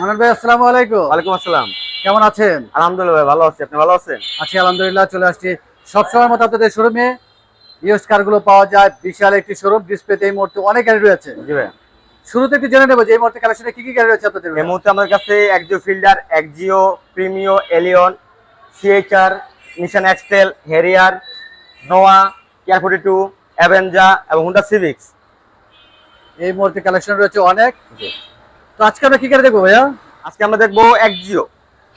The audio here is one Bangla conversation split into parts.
মানব ভাই আসসালামু আলাইকুম। ওয়ালাইকুম আসসালাম। কেমন আছেন? আলহামদুলিল্লাহ ভাই ভালো আছি। আপনি ভালো আছেন? আছি আলহামদুলিল্লাহ চলে আসছি। সবসময় মতো আপনাদের শোরুমে ইউজ কারগুলো পাওয়া যায়। বিশাল একটি শোরুম ডিসপ্লেতে এই মুহূর্তে অনেক গাড়ি রয়েছে। জি ভাই। শুরুতে একটু জেনে নেব যে এই মুহূর্তে কালেকশনে কি কি গাড়ি রয়েছে আপনাদের এই মুহূর্তে আমাদের কাছে Axio Fielder Axio Premio Allion CHR Nissan X Trail Harrier Noah care forty two Avanza এবং হুন্ডা সিভিক্স এই মুহূর্তে কালেকশন রয়েছে অনেক। তো আজকে আমরা কি গাড়ি দেখব ভাইয়া? আজকে আমরা দেখব একজিও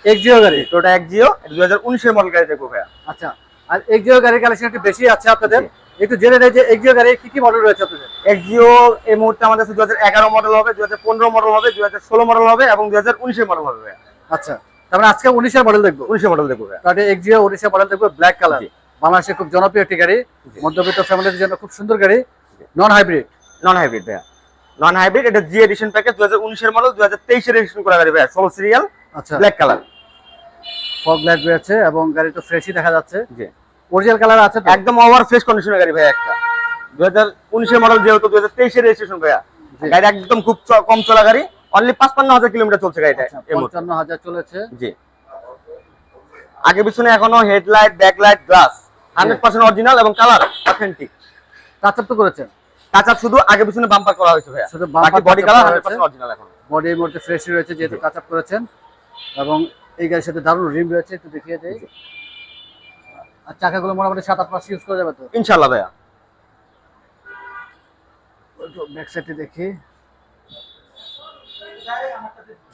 এক্সিও গাড়ি। টোটা একজিও দুই হাজার উনিশের মডেল গাড়ি দেখব ভাইয়া। আচ্ছা আর এক্সিও গাড়ির কালেকশন একটু বেশি আছে আপনাদের। একটু জেনে নেই যে এক্সিও গাড়ি কি কি মডেল রয়েছে আপনাদের? একজিও এই মুহূর্তে আমাদের দু হাজার এগারো মডেল হবে দু হাজার পনেরো মডেল হবে দু হাজার ষোলো মডেল হবে এবং দু হাজার উনিশের মডেল হবে আচ্ছা তারপরে আজকে উনিশের মডেল দেখব? উনিশের মডেল দেখব তাহলে এক্সিও উনিশের মডেল দেখব ব্ল্যাক কালার। বাংলাদেশে খুব জনপ্রিয় একটি গাড়ি। মধ্যবিত্ত ফ্যামিলির জন্য খুব সুন্দর গাড়ি। নন হাইব্রিড নন হাইব্রিড ভাইয়া। নন হাইব্রিড এটা জি এডিশন প্যাকেজ দু হাজার উনিশের মডেল দু হাজার তেইশের এডিশন করা গাড়ি ভাইয়া ষোলো সিরিয়াল আচ্ছা। ব্ল্যাক কালার ফগ লাইট রয়েছে এবং গাড়ি তো ফ্রেশই দেখা যাচ্ছে। জি। অরিজিনাল কালার আছে একদম ওভার ফ্রেশ কন্ডিশনের গাড়ি ভাই একটা। দু হাজার উনিশের মডেল যেহেতু দু হাজার তেইশের রেজিস্ট্রেশন ভাইয়া। গাড়ি একদম খুব কম চলা গাড়ি। অনলি পাঁচপান্ন হাজার কিলোমিটার চলছে গাড়িটা আচ্ছা, এই মুহূর্তে। পঞ্চান্ন হাজার চলেছে। জি। আগে পিছনে এখনও headlight backlight glass hundred percent original এবং কালার অথেন্টিক টাচ তো করেছেন? কাঁচা শুধু আগে পিছনে বাম্পার করা হয়েছে ভাইয়া। শুধু বাকি বডি কালার করা হান্ড্রেড হয়েছে। পার্সেন্ট অরিজিনাল এখন। বডি এই মুহূর্তে ফ্রেশ রয়েছে যেহেতু আপ করেছেন। এবং এই গাড়ির সাথে দারুণ রিম রয়েছে একটু দেখিয়ে দেই। আর চাকাগুলো মোটামুটি সাত আট মাস ইউজ করা যাবে তো? ইনশাল্লাহ ভাইয়া। ব্যাক সাইডে দেখি।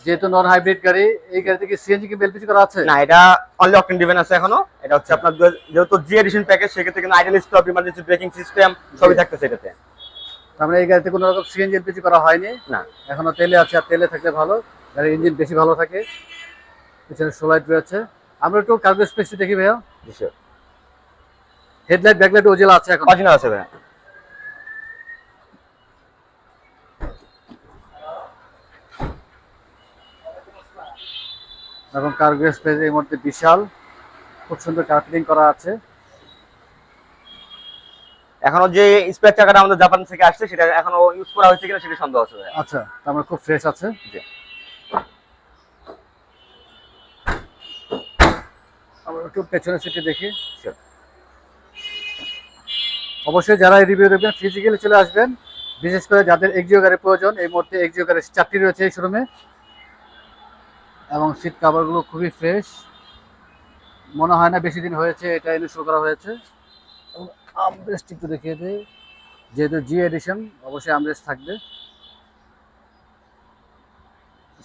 যেহেতু নন হাইব্রিড গাড়ি এই গাড়িতে কি সিএনজি কি এলপিজি করা আছে? না এটা অনলি অকটেন ডিভেন আছে এখনও। এটা হচ্ছে আপনার যেহেতু জি এডিশন প্যাকেজ সেক্ষেত্রে কিন্তু idle stop emergency braking system সবই। থাকতেছে এটাতে। তার মানে এই গাড়িতে কোনো রকম সিএনজি এলপিজি করা হয়নি। না। এখনও তেলে আছে আর তেলে থাকলে ভালো। গাড়ির ইঞ্জিন বেশি ভালো থাকে। পিছনে সোলাইট রয়েছে। আমরা একটু কার্গো স্পেসটি দেখি ভাইয়া। হেডলাইট ব্যাকলাইট ওজেলা আছে এখন। অরিজিনাল আছে ভাইয়া। এবং কার্গো স্পেস এই মুহূর্তে বিশাল। খুব সুন্দর কার্পেটিং করা আছে। এখনও যে স্পেয়ার চাকাটা আমাদের জাপান থেকে আসছে সেটা এখনও ইউজ করা হয়েছে কিনা সেটা সন্দেহ আছে আচ্ছা তার মানে খুব ফ্রেশ আছে। জি। আমরা একটু পেছনের সিটে দেখি। অবশ্যই যারা রিভিউ দেখবেন ফিজিক্যালি চলে আসবেন। বিশেষ করে যাদের এক্সিও গাড়ির প্রয়োজন এই মুহূর্তে এক্সিও গাড়ির চারটি রয়েছে এই শোরুমে এবং সিট কাভারগুলো খুবই ফ্রেশ মনে হয় না বেশি দিন হয়েছে এটা ইনস্টল করা হয়েছে। আমরেস্ট একটু দেখিয়ে দিই। যেহেতু জি এডিশন অবশ্যই আমরেস্ট থাকবে।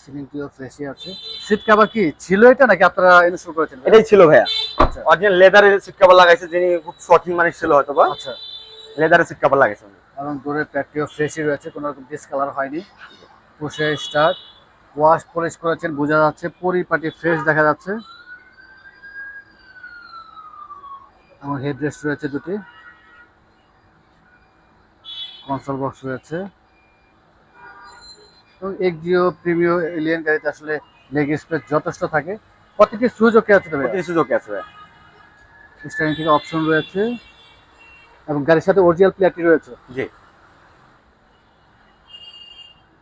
সিলিংটিও ফ্রেশই আছে। সিট কাভার কি? ছিল এটা নাকি আপনারা ইনস্টল করেছেন? এটাই ছিল ভাইয়া। আচ্ছা। অরিজিনাল লেদারের সিট কভার লাগাইছে যিনি খুব শর্টিং মানুষ ছিল হয়তো বা। আচ্ছা। লেদারের সিট কভার লাগাইছে এবং দূরের প্যাকটিও ফ্রেশই রয়েছে কোনো রকম ডিসকালার হয়নি। পুষে স্টার্ট ওয়াশ পলিশ করেছেন বোঝা যাচ্ছে পরিপাটি ফ্রেশ দেখা যাচ্ছে। এবং হেডরেস্ট রয়েছে দুটি। কনসোল বক্স রয়েছে। এবং এক্সিও প্রিমিও এলিয়ান গাড়িতে আসলে লেগ স্পেস যথেষ্ট থাকে। প্রতিটি ওকে আছে তবে প্রতিটি সুযোগ আছে ভাইয়া স্টারিং থেকে অপশন রয়েছে। এবং গাড়ির সাথে অরিজিনাল প্লেয়ারটি রয়েছে। জি।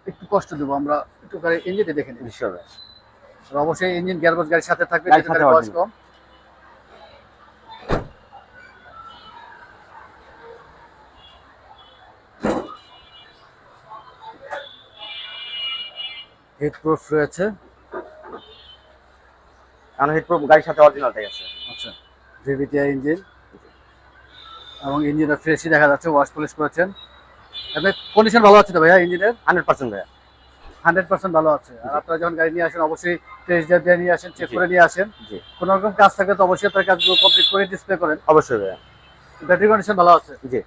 একটু কষ্ট দেবো আমরা একটু গাড়ি ইঞ্জিনটি দেখে নিই। অবশ্যই ইঞ্জিন গিয়ারবক্স গাড়ির সাথে থাকবে গাড়ির কম। হেড প্রুফ রয়েছে। কারণ হেডপ্রুফ গাড়ির সাথে অরিজিনালটাই আছে। আচ্ছা ভিভিটিআই ইঞ্জিন এবং ইঞ্জিনটা ফ্রেশই দেখা যাচ্ছে ওয়াশ পলিশ করেছেন। এমনি কন্ডিশন ভালো আছে তো ভাইয়া ইঞ্জিনের হান্ড্রেড পার্সেন্ট ভাইয়া। হান্ড্রেড পার্সেন্ট ভালো আছে। আর আপনারা যখন গাড়ি নিয়ে আসেন অবশ্যই টেস্ট ড্রাইভ দিয়ে নিয়ে আসেন চেক করে নিয়ে আসেন। কোনো রকম কাজ থাকলে তো অবশ্যই আপনার কাজগুলো কমপ্লিট করে ডিসপ্লে করেন। অবশ্যই ভাইয়া। ব্যাটারি কন্ডিশন ভালো আছে? জি।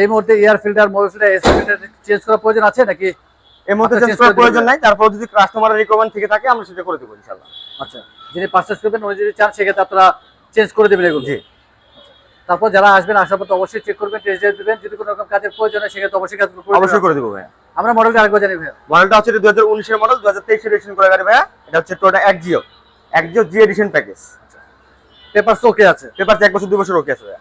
এই মুহূর্তে air filter mobile filter AC filter change করার প্রয়োজন আছে নাকি? এই মুহূর্তে চেঞ্জ করার প্রয়োজন। নাই তারপর যদি কাস্টমারের রিকমেন্ড থেকে থাকে আমরা সেটা করে দেবো ইনশাল্লাহ আচ্ছা যিনি পারচেস করবেন উনি যদি চান সেক্ষেত্রে আপনারা চেঞ্জ করে দেবেন এগুলো। জি। তারপর যারা আসবেন আসার পর অবশ্যই চেক করবেন টেস্ট ড্রাইভ দেবেন যদি কোনো রকম কাজের প্রয়োজন হয় সেক্ষেত্রে অবশ্যই করে অবশ্যই করে দেবো ভাইয়া। আমরা মডেলটা আরেকবার জানি ভাইয়া। মডেলটা হচ্ছে দু হাজার উনিশের মডেল দু হাজার তেইশের রেজিস্ট্রেশন করা গাড়ি ভাইয়া। এটা হচ্ছে Toyota Axio Axio G edition package papers okay আছে। পেপার এক বছর দুই বছর ওকে আছে ভাইয়া।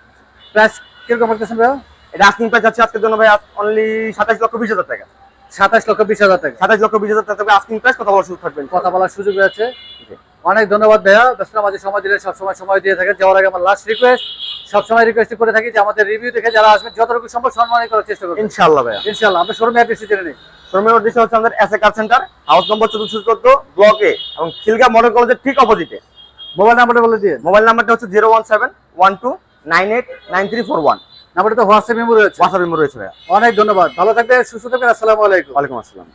প্রাইস কীরকম রাখতেছেন ভাইয়া? এটা আস্কিং প্রাইস আছে আজকের জন্য ভাই অনলি সাতাশ লক্ষ বিশ হাজার টাকা। সাতাশ লক্ষ বিশ হাজার টাকা। সাতাশ লক্ষ বিশ হাজার টাকা আস্কিং প্রাইস কথা বলার সুযোগ থাকবেন কথা বলার সুযোগ অনেক ধন্যবাদ ভাইয়া। ব্যস্ত মাঝে সময় দিলে সবসময় সময় দিয়ে থাকেন। যাওয়ার আগে আমার লাস্ট রিকোয়েস্ট সবসময় রিকোয়েস্ট করে থাকি যে আমাদের রিভিউ দেখে যারা আসবেন যতটুকু সম্ভব সম্মানই করার চেষ্টা করবেন। ইনশাআল্লাহ ভাইয়া। ইনশাল্লাহ আমরা শোরুমে অ্যাড্রেস জেনে নিই। শোরুমের উদ্দেশ্য হচ্ছে আমাদের S A car centre house number চতুর্থ চোদ্দ ব্লক এ এবং খিলগা মডেল কলেজের ঠিক অপোজিটে মোবাইল নাম্বারটা বলে দিয়ে। মোবাইল নাম্বারটা হচ্ছে zero one seven one two nine eight nine three four one নাম্বারটা তো হোয়াটসঅ্যাপ মেমো রয়েছে। হোয়াটসঅ্যাপ রয়েছে ভাইয়া। অনেক ধন্যবাদ। ভালো থাকবেন সুস্থ থাকবেন আসসালামু আলাইকুম। ওয়ালাইকুম আসসালাম।